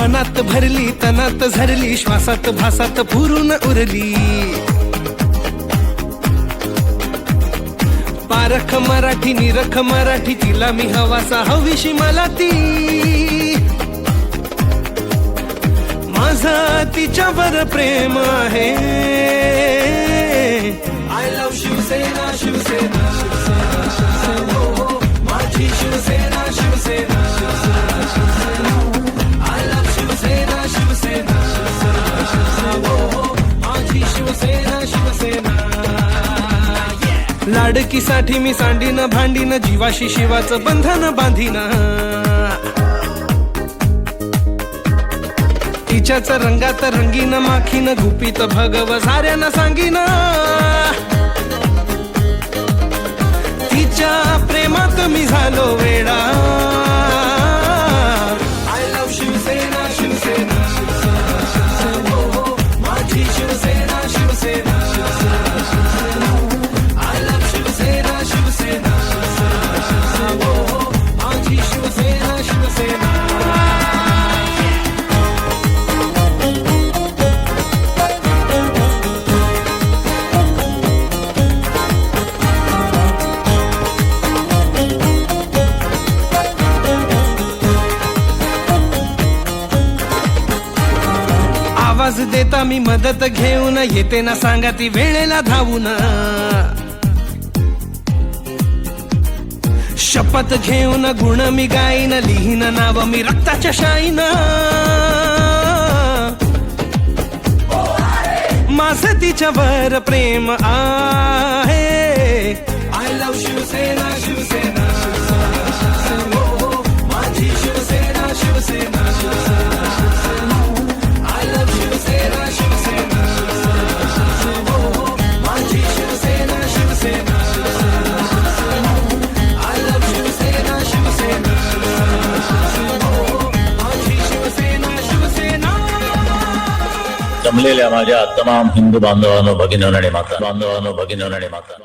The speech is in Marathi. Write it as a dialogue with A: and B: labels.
A: मनात भरली तनात झरली श्वासात भासात पुरून उरली. पारख मराठी निरख मराठी तिला मी हवासा हवीशी मला ती. माझं तिच्यावर प्रेम आहे. शिवसेना लाडकीसाठी मी सांडीन भांडीन जीवाशी शिवाचं बंधन बांधीन. तिच्याच रंगात रंगीन माखीन गुपित भगव झाऱ्यानं सांगीन. आवाज देता मी मदत घेऊन येते ना सांगा ती वेळेला धावून. शपथ घेऊन गुण मी गाईन लिहीन नाव मी रक्ताच्या शाईन. माझं तिच्यावर प्रेम आहे. I love Shivsena Shiv Sena.
B: जमलेल्या माझ्या तमाम हिंदू बांधवांनो भगिनींनो आणि माता बांधवांनो भगिनींनो आणि माता